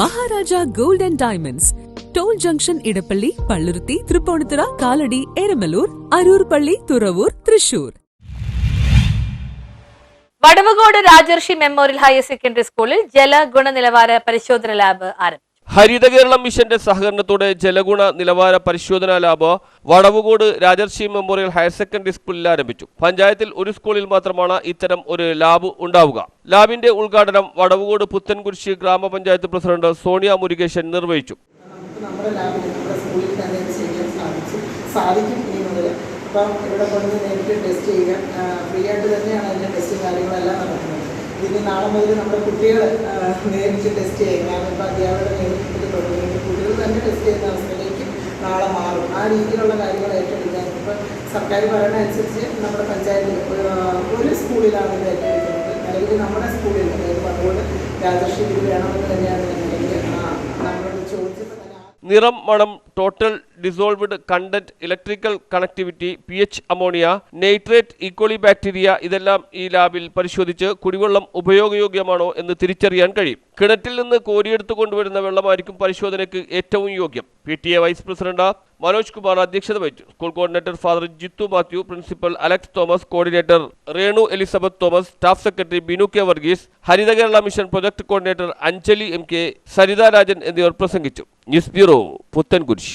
Maharaja gold and diamonds. Toll junction Edappally Palluruthy Tripunithura Kalady Eramalloor Aroor Palli Thuravoor Thrissur. Vadavucode Rajarshi memorial higher secondary സ്കൂളിൽ ജല ഗുണനിലവാര പരിശോധന lab ആരംഭിച്ചു. ഹരിത കേരളം മിഷന്റെ സഹകരണത്തോടെ ജലഗുണ നിലവാര പരിശോധനാ lab Vadavucode Rajarshi memorial higher secondary സ്കൂളിൽ ആരംഭിച്ചു. പഞ്ചായത്തിൽ ഒരു സ്കൂളിൽ മാത്രമാണ് ഇത്തരം ഒരു ലാബ് ഉണ്ടാവുക. ലാബിന്റെ ഉദ്ഘാടനം വടവുകോട് പുത്തൻകുരിശി ഗ്രാമപഞ്ചായത്ത് പ്രസിഡന്റ് സോണിയ മുരുകേശൻ നിർവഹിച്ചു. തന്നെ ചെയ്യാൻ സാധിക്കും ഇവിടെ നേരിട്ട് ടെസ്റ്റ് ചെയ്യുക. ഫ്രീ ആയിട്ട് കാര്യങ്ങളെല്ലാം ഇനി നാളെ മുതൽ നമ്മുടെ കുട്ടികളെ നേരിട്ട് ടെസ്റ്റ് ചെയ്യും. കാരണം ഇപ്പോൾ അധ്യാപകരുടെ നേതൃത്വത്തിൽ തുടങ്ങിയിട്ട് കുട്ടികൾ തന്നെ ടെസ്റ്റ് ചെയ്യുന്ന അവസ്ഥയിലേക്ക് നാളെ മാറും. ആ രീതിയിലുള്ള കാര്യങ്ങൾ ഏറ്റെടുക്കാൻ ഇപ്പോൾ സർക്കാർ പറയുന്ന അനുസരിച്ച് നമ്മുടെ പഞ്ചായത്തിൽ ഒരു, സ്കൂളിലാണ് ഇത് ഏറ്റെടുക്കുന്നത്. അല്ലെങ്കിൽ നമ്മുടെ സ്കൂളിൽ അതായത് അതുകൊണ്ട് ഇത് വേണമെന്ന് തന്നെയാണ് എനിക്ക് നമ്മളോട് ചോദിച്ചപ്പോൾ നിറം മണം total dissolved content electrical connectivity P H ammonia nitrate E coli bacteria ഇതെല്ലാം ഈ ലാബിൽ പരിശോധിച്ച് കുടിവെള്ളം ഉപയോഗയോഗ്യമാണോ എന്ന് തിരിച്ചറിയാൻ കഴിയും. കിണറ്റിൽ നിന്ന് കോരിയെടുത്തു കൊണ്ടുവരുന്ന വെള്ളമായിരിക്കും പരിശോധനയ്ക്ക് ഏറ്റവും യോഗ്യം. P T A vice president Manoj Kumar അധ്യക്ഷത വഹിച്ചു. School coordinator father Jithu Mathew principal Alex Thomas coordinator Renu Elizabeth Thomas staff secretary Binu K Varghese Haritha Kerala mission project coordinator Anjali M K Saritha Rajan എന്നിവർ പ്രസംഗിച്ചു. News bureau Puthencruz.